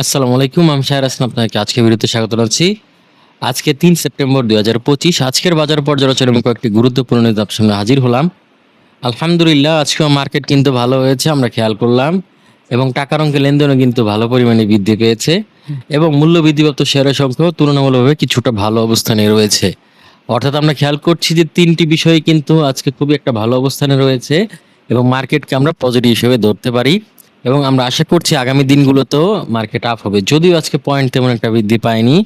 আসসালামু আলাইকুম, আমি শাহের হাসান আপনাকে আজকে ভিডিওতে স্বাগত জানাচ্ছি। আজকে তিন সেপ্টেম্বর দুই হাজার পঁচিশ, আজকের বাজার পর্যালোচনা এবং কয়েকটি গুরুত্বপূর্ণ নিউজ সঙ্গে হাজির হলাম। আলহামদুলিল্লাহ, আজকেও মার্কেট কিন্তু ভালো হয়েছে, আমরা খেয়াল করলাম। এবং টাকার অঙ্কে লেনদেনও কিন্তু ভালো পরিমাণে বৃদ্ধি পেয়েছে। এবং মূল্য বৃদ্ধিপ্রাপ্ত শেয়ারের সংখ্যাও তুলনামূলকভাবে কিছুটা ভালো অবস্থানে রয়েছে। অর্থাৎ আমরা খেয়াল করছি যে তিনটি বিষয় কিন্তু আজকে খুবই একটা ভালো অবস্থানে রয়েছে এবং মার্কেটকে আমরা পজিটিভ হিসেবে ধরতে পারি। এবং আমরা আশা করছি আগামী দিনগুলোতেও মার্কেট আপ হবে। যদিও আজকে পয়েন্ট তেমন একটা বৃদ্ধি পায়নি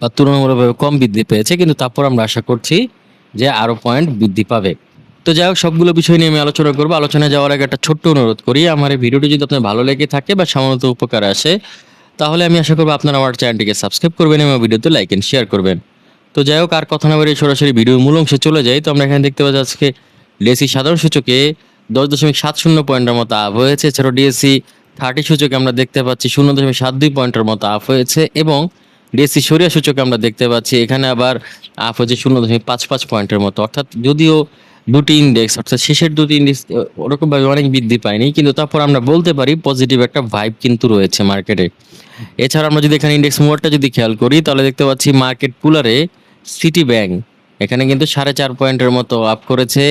বা তুলনামূলকভাবে কম বৃদ্ধি পেয়েছে, কিন্তু তারপর আমরা আশা করছি যে আরও পয়েন্ট বৃদ্ধি পাবে। তো যাই হোক, সবগুলো বিষয় নিয়ে আমি আলোচনা করব। আলোচনায় যাওয়ার আগে একটা ছোট্ট অনুরোধ করি, আমার এই ভিডিওটি যদি আপনার ভালো লেগে থাকে বা সামান্য উপকার আসে, তাহলে আমি আশা করব আপনারা আমার চ্যানেলটিকে সাবস্ক্রাইব করবেন এবং ভিডিওতে লাইক এন্ড শেয়ার করবেন। তো যাই হোক, আর কথা না বেরিয়ে সরাসরি ভিডিও মূল অংশে চলে যাই। তো আমরা এখানে দেখতে পাচ্ছি আজকে ডিএসসি সাধারণ সূচকে দশ দশমিক সাত শূন্য পয়েন্টের মতো আপ হয়েছে। এছাড়াও ডিএসসি থার্টি সূচকে আমরা দেখতে পাচ্ছি, শূন্য দশমিক সাত দুই পয়েন্টের মতো আপ হয়েছে এবং ডিএসসি সরিয়া সূচকে আমরা দেখতে পাচ্ছি, এখানে আবার আপ হয়েছে শূন্য দশমিক পাঁচ পাঁচ পয়েন্টের মতো। অর্থাৎ যদিও দুটি ইন্ডেক্স অর্থাৎ শেষের দুটি ইন্ডেক্স ওরকমভাবে অনেক বৃদ্ধি পায়নি, কিন্তু তারপর আমরা বলতে পারি পজিটিভ একটা ভাইব কিন্তু রয়েছে মার্কেটে এছাড়া আমরা যদি এখানে ইন্ডেক্স মোয়ারটা যদি খেয়াল করি, তাহলে দেখতে পাচ্ছি মার্কেট পুলারে সিটি ব্যাংক এখানে কিন্তু সাড়ে চার পয়েন্টের মতো আপ করেছে।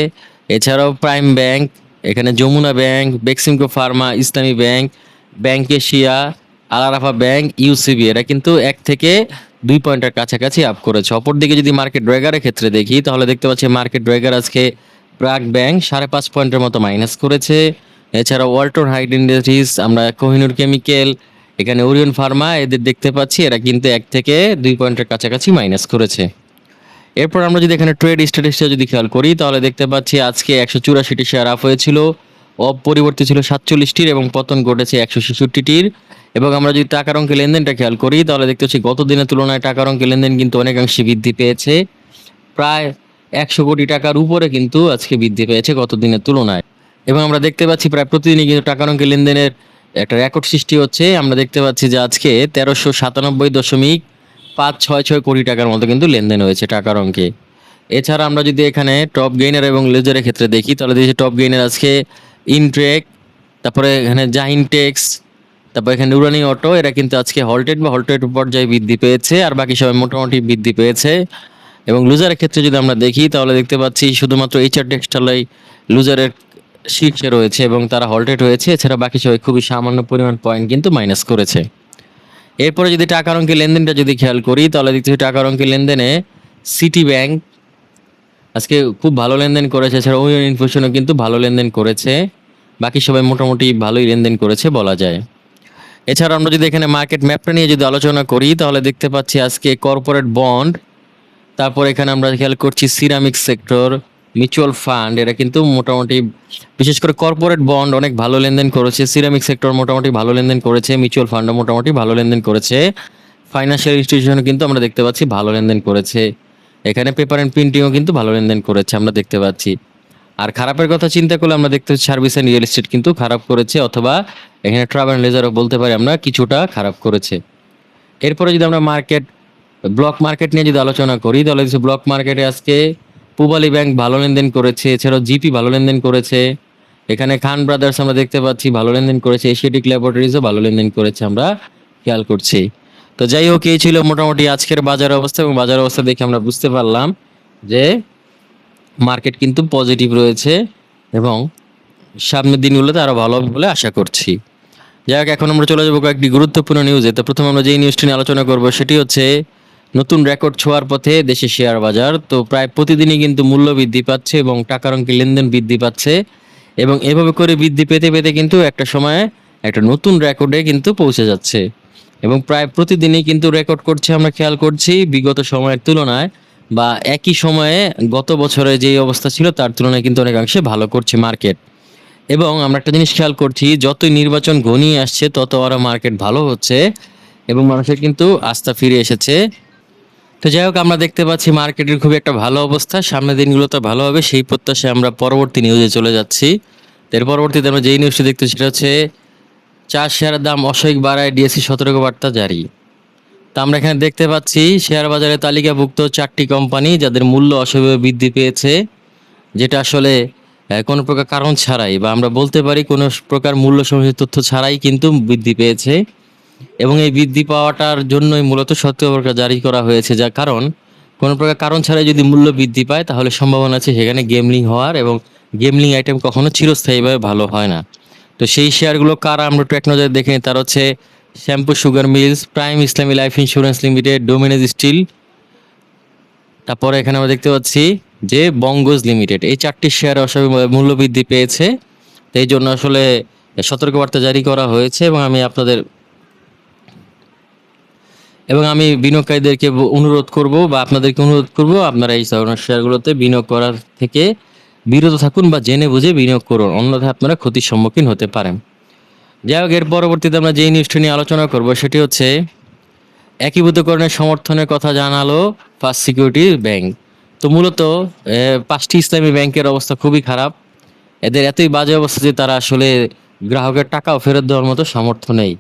এছাড়াও প্রাইম ব্যাংক এখানে Jamuna bank Beximco pharma, Islami bank bank Asia Al Arafah bank, UCB, এরা কিন্তু এক থেকে দুই পয়েন্টের কাছাকাছি আপ করেছে। অপরদিকে যদি মার্কেট ড্রেগারের ক্ষেত্রে দেখি, তাহলে দেখতে পাচ্ছি মার্কেট ড্রেগার আজকে প্রাক ব্যাংক সাড়ে পাঁচ পয়েন্টের মতো মাইনাস করেছে। এছাড়া ওয়াল্টন হাইড ইন্ডাস্ট্রিজ আমরা কোহিনুর কেমিক্যাল এখানে ওরিয়ন ফার্মা এদের দেখতে পাচ্ছি, এরা কিন্তু এক থেকে দুই পয়েন্টের কাছাকাছি মাইনাস করেছে। এরপর আমরা যদি এখানে ট্রেড স্ট্যাটিসটা যদি খেয়াল করি, তাহলে দেখতে পাচ্ছি আজকে একশো চুরাশিটি শেয়ার আপ হয়েছিল, অপরিবর্তিত ছিল সাতচল্লিশটির এবং পতন ঘটেছে একশো ছেষট্টিটির। এবং আমরা যদি টাকার অঙ্কে লেনদেনটা খেয়াল করি, তাহলে দেখতে পাচ্ছি গত দিনের তুলনায় টাকার অঙ্কে লেনদেন কিন্তু অনেকাংশে বৃদ্ধি পেয়েছে। প্রায় একশো কোটি টাকার উপরে কিন্তু আজকে বৃদ্ধি পেয়েছে গত দিনের তুলনায়। এবং আমরা দেখতে পাচ্ছি প্রায় প্রতিদিনই কিন্তু টাকার অঙ্কে লেনদেনের একটা রেকর্ড সৃষ্টি হচ্ছে। আমরা দেখতে পাচ্ছি যে আজকে তেরোশো সাতানব্বই দশমিক পাঁচ, ছয় ছয় কোটি টাকার মতো কিন্তু লেনদেন হয়েছে টাকার অঙ্কে। এছাড়া আমরা যদি এখানে টপ গেইনার এবং লেজারের ক্ষেত্রে দেখি, তাহলে দেখি টপ গেইনার আজকে ইনট্রেক তারপরে এখানে জাহিন টেক্স তারপর এখানে উড়ানি অটো এরা কিন্তু আজকে হল্টেড বা হল্টেড পর্যায়ে বৃদ্ধি পেয়েছে, আর বাকি সবাই মোটামুটি বৃদ্ধি পেয়েছে। এবং লুজারের ক্ষেত্রে যদি আমরা দেখি, তাহলে দেখতে পাচ্ছি শুধুমাত্র এইচআর টেক্সটাইলাই লুজারের শীর্ষে রয়েছে এবং তারা হল্টেড হয়েছে। এছাড়া বাকি সবাই খুবই সামান্য পরিমাণ পয়েন্ট কিন্তু মাইনাস করেছে। এরপরে যদি টাকার অঙ্কের লেনদেনটা যদি খেয়াল করি, তাহলে দেখতে পাচ্ছি টাকার অঙ্কের লেনদেনে সিটি ব্যাংক আজকে খুব ভালো লেনদেন করেছে। এছাড়া ওইন ইনফোশনও কিন্তু ভালো লেনদেন করেছে। বাকি সবাই মোটামুটি ভালোই লেনদেন করেছে বলা যায়। এছাড়া আমরা যদি এখানে মার্কেট ম্যাপটা নিয়ে যদি আলোচনা করি, তাহলে দেখতে পাচ্ছি আজকে কর্পোরেট বন্ড তারপর এখানে আমরা খেয়াল করছি সিরামিক সেক্টর মিউচুয়াল ফান্ড এরা কিন্তু মোটামুটি বিশেষ করে কর্পোরেট বন্ড অনেক ভালো লেনদেন করেছে সিরামিক সেক্টর মোটামুটি ভালো লেনদেন করেছে মিউচুয়াল ফান্ডও মোটামুটি ভালো লেনদেন করেছে ফাইন্যান্সিয়াল ইনস্টিটিউশনও কিন্তু আমরা দেখতে পাচ্ছি ভালো লেনদেন করেছে, এখানে পেপার অ্যান্ড প্রিন্টিংও কিন্তু ভালো লেনদেন করেছে আমরা দেখতে পাচ্ছি। আর খারাপের কথা চিন্তা করলে আমরা দেখতে পাচ্ছি সার্ভিস অ্যান্ড রিয়েল এস্টেট কিন্তু খারাপ করেছে অথবা এখানে ট্রাভেল লেজারও বলতে পারি আমরা কিছুটা খারাপ করেছে। এরপরে যদি আমরা মার্কেট ব্লক মার্কেট নিয়ে যদি আলোচনা করি, তাহলে ব্লক মার্কেটে আজকে পূবালী ব্যাংক ভালো লেনদেন করেছে, এছাড়াও জিপি ভালো লেনদেন করেছে, এখানে খান ব্রাদার্স আমরা দেখতে পাচ্ছি ভালো লেনদেন করেছে, এশিয়াটিক ল্যাবরেটরিজও ভালো লেনদেন করেছে আমরা খেয়াল করছি। তো যাই হোক, এই ছিল মোটামুটি আজকের বাজার অবস্থা এবং বাজার অবস্থা দেখে আমরা বুঝতে পারলাম যে মার্কেট কিন্তু পজিটিভ রয়েছে এবং সামনের দিনগুলোতে আরও ভালো হবে বলে আশা করছি। যাই হোক, এখন আমরা চলে যাব কয়েকটি গুরুত্বপূর্ণ নিউজে তো প্রথমে আমরা যেই নিউজটি নিয়ে আলোচনা করব সেটি হচ্ছে নতুন রেকর্ড ছোঁয়ার পথে দেশে শেয়ার বাজার। তো প্রায় প্রতিদিনই কিন্তু মূল্য বৃদ্ধি পাচ্ছে এবং টাকার অঙ্কে লেনদেন বৃদ্ধি পাচ্ছে। এবং এভাবে করে বৃদ্ধি পেতে পেতে কিন্তু একটা সময়ে একটা নতুন রেকর্ডে কিন্তু পৌঁছে যাচ্ছে। এবং প্রায় প্রতিদিনই কিন্তু রেকর্ড করছে আমরা, খেয়াল করছি, বিগত সময়ের তুলনায় বা একই সময়ে গত বছরে যেই অবস্থা ছিল তার তুলনায় কিন্তু অনেকাংশে ভালো করছে মার্কেট। এবং আমরা একটা জিনিস খেয়াল করছি, যতই নির্বাচন ঘনিয়ে আসছে, তত আরও মার্কেট ভালো হচ্ছে এবং মানুষের কিন্তু আস্থা ফিরে এসেছে। তো যাই হোক, আমরা দেখতে পাচ্ছি মার্কেটের খুব একটা ভালো অবস্থা। সামনের দিনগুলোতে ভালো হবে, সেই প্রত্যাশায় আমরা পরবর্তী নিউজে চলে যাচ্ছি। এর পরবর্তীতে আমরা যেই নিউজটি দেখতে সেটা হচ্ছে চার শেয়ারের দাম অস্বাভাবিক বাড়ায় ডিএসসি সতর্ক বার্তা জারি। তা আমরা এখানে দেখতে পাচ্ছি, শেয়ার বাজারে তালিকাভুক্ত চারটি কোম্পানি যাদের মূল্য অস্বাভাবিক বৃদ্ধি পেয়েছে, যেটা আসলে কোনো প্রকার কারণ ছাড়াই বা আমরা বলতে পারি কোনো প্রকার মূল্য সংযোজিত তথ্য ছাড়াই কিন্তু বৃদ্ধি পেয়েছে। এবং এই বৃদ্ধি পাওয়াটার জন্যই মূলত সতর্কতা জারি করা হয়েছে, যার কারণ কোনো প্রকার কারণ ছাড়াই যদি মূল্য বৃদ্ধি পায়, তাহলে সম্ভাবনা আছে সেখানে গেমলিং হওয়ার এবং গেমলিং আইটেম কখনো চিরস্থায়ীভাবে ভালো হয় না। তো সেই শেয়ারগুলো কারা, আমরা একটু এক নজরে দেখে নিই। তার হচ্ছে Shyampur, sugar, mills, prime, Islami life insurance limited, Dominage steel. তারপরে এখানে আমরা দেখতে পাচ্ছি যে বঙ্গজ লিমিটেড, এই চারটি শেয়ার আসলে মূল্য বৃদ্ধি পেয়েছে। এই জন্য আসলে সতর্কবার্তা জারি করা হয়েছে এবং আমি আপনাদের এবং আমি বিনিয়োগকারীদেরকে অনুরোধ করব বা আপনাদেরকে অনুরোধ করব, আপনারা এই ধরনের শেয়ারগুলোতে বিনিয়োগ করার থেকে বিরত থাকুন বা জেনে বুঝে বিনিয়োগ করুন। অন্যথায় আপনারা ক্ষতির সম্মুখীন হতে পারেন। যাই হোক, এর পরবর্তীতে আমরা যেই নিউজটি নিয়ে আলোচনা করব সেটি হচ্ছে একীভূতকরণের সমর্থনের কথা জানালো ফার্স্ট সিকিউরিটি ব্যাংক তো মূলত পাঁচটি ইসলামী ব্যাংকের অবস্থা খুবই খারাপ। এদের এতই বাজে অবস্থা যে তারা আসলে গ্রাহকের টাকাও ফেরত দেওয়ার মতো সামর্থ্য নেই।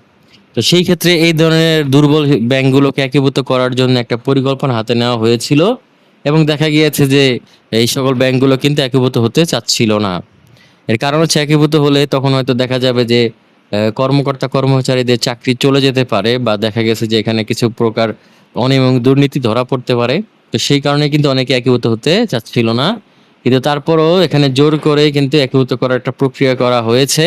তো সেই ক্ষেত্রে এই ধরনের দুর্বল ব্যাংকগুলোকে একীভূত করার জন্য একটা পরিকল্পনা হাতে নেওয়া হয়েছিল এবং দেখা গিয়েছে যে এই সকল ব্যাংকগুলো কিন্তু একীভূত হতে চাচ্ছিল না। এর কারণ হচ্ছে একীভূত হলে তখন হয়তো দেখা যাবে যে কর্মকর্তা কর্মচারীদের চাকরি চলে যেতে পারে বা দেখা গেছে যে এখানে কিছু প্রকার অনিয়ম এবং দুর্নীতি ধরা পড়তে পারে। তো সেই কারণে কিন্তু অনেকে একীভূত হতে চাচ্ছিল না। কিন্তু তারপরও এখানে জোর করে কিন্তু একীভূত করার একটা প্রক্রিয়া করা হয়েছে।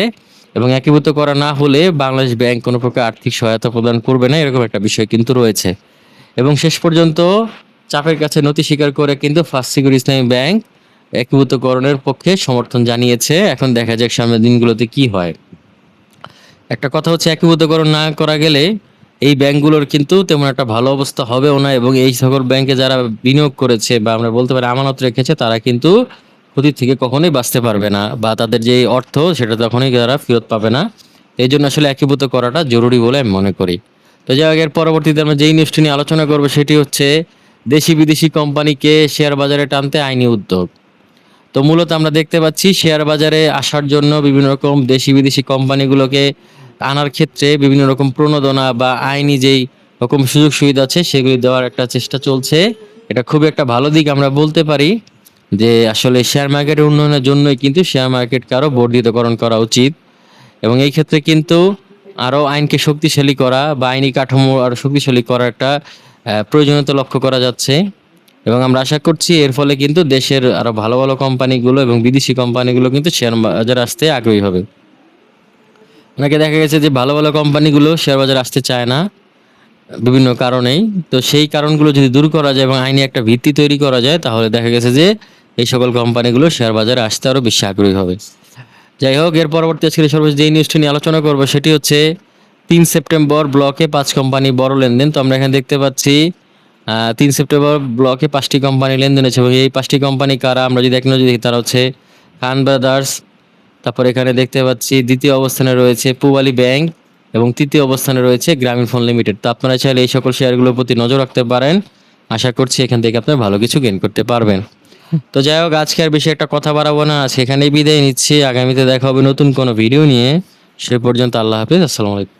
এবং একীভূত করা না হলে বাংলাদেশ ব্যাংক কোনো প্রকার আর্থিক সহায়তা প্রদান করবে না, এরকম একটা বিষয় কিন্তু রয়েছে। এবং শেষ পর্যন্ত চাপের কাছে নথি স্বীকার করে কিন্তু ফার্স্ট সিকিউর ইসলামী ব্যাংক একীভূতকরণের পক্ষে সমর্থন জানিয়েছে। এখন দেখা যাক সামনের দিনগুলোতে কি হয়। একটা কথা হচ্ছে, একীভূতকরণ না করা গেলে এই ব্যাংকগুলোর কিন্তু তেমন একটা ভালো অবস্থা হবেও না এবং এই সকল ব্যাংকে যারা বিনিয়োগ করেছে বা আমরা বলতে পারি আমানত রেখেছে, তারা কিন্তু ক্ষতি থেকে কখনোই বাঁচতে পারবে না বা তাদের যে অর্থ, সেটা তখনই তারা ফেরত পাবে না। এই জন্য আসলে একীভূত করাটা জরুরি বলে আমি মনে করি। তো যাই হোক, এর পরবর্তীতে আমরা যেই নিউজটি নিয়ে আলোচনা করব, সেটি হচ্ছে দেশি বিদেশি কোম্পানিকে শেয়ার বাজারে টানতে আইনি উদ্যোগ। তো মূলত আমরা দেখতে পাচ্ছি শেয়ার বাজারে আসার জন্য বিভিন্ন রকম দেশি বিদেশি কোম্পানিগুলোকে আনার ক্ষেত্রে বিভিন্ন রকম প্রণোদনা বা আইনি যেই রকম সুযোগ সুবিধা আছে, সেগুলি দেওয়ার একটা চেষ্টা চলছে। এটা খুবই একটা ভালো দিক আমরা বলতে পারি। যে আসলে শেয়ার মার্কেটের উন্নয়নের জন্যই কিন্তু শেয়ার মার্কেটকে আরও বর্ধিতকরণ করা উচিত। এবং এই ক্ষেত্রে কিন্তু আরও আইনকে শক্তিশালী করা বা আইনি কাঠামো আরও শক্তিশালী করার একটা প্রয়োজনীয়তা লক্ষ্য করা যাচ্ছে। এবং আমরা আশা করছি এর ফলে কিন্তু দেশের আরও ভালো ভালো কোম্পানিগুলো এবং বিদেশি কোম্পানিগুলো কিন্তু শেয়ার বাজারে আসতে আগ্রহী হবে। অনেকে দেখা গেছে যে ভালো ভালো কোম্পানিগুলো শেয়ার বাজারে আসতে চায় না, বিভিন্ন কারণেই। তো সেই কারণগুলো যদি দূর করা যায় এবং আইনি একটা ভিত্তি তৈরি করা যায়, তাহলে দেখা গেছে যে এই সকল কোম্পানিগুলো শেয়ার বাজারে আসতে আরও বেশি আগ্রহী হবে। যাই হোক, এর পরবর্তী আজকের সর্বশেষ যেই নিউজটি নিয়ে আলোচনা করব, সেটি হচ্ছে তিন সেপ্টেম্বর ব্লকে পাঁচ কোম্পানি বড় লেনদেন। তো আমরা এখানে দেখতে পাচ্ছি তিন সেপ্টেম্বর ব্লকে পাঁচটি কোম্পানি লেনদেন হয়েছে এবং এই পাঁচটি কোম্পানি কারা, আমরা যদি এক নজর দেখি, তারা হচ্ছে খান ব্রাদার্স। তারপর এখানে দেখতে পাচ্ছি, দ্বিতীয় অবস্থানে রয়েছে পুবালি ব্যাংক এবং তৃতীয় অবস্থানে রয়েছে গ্রামীণ ফোন লিমিটেড। তো আপনারা চাইলে এই সকল শেয়ারগুলোর প্রতি নজর রাখতে পারেন। আশা করছি এখান থেকে আপনারা ভালো কিছু গেইন করতে পারবেন। তো যাই হোক, আজকে আর বেশি একটা কথা বাড়াবো না। সেখানেই বিদায় নিচ্ছি। আগামীতে দেখা হবে নতুন কোনো ভিডিও নিয়ে। সে পর্যন্ত আল্লাহ হাফিজ। আসসালামু আলাইকুম।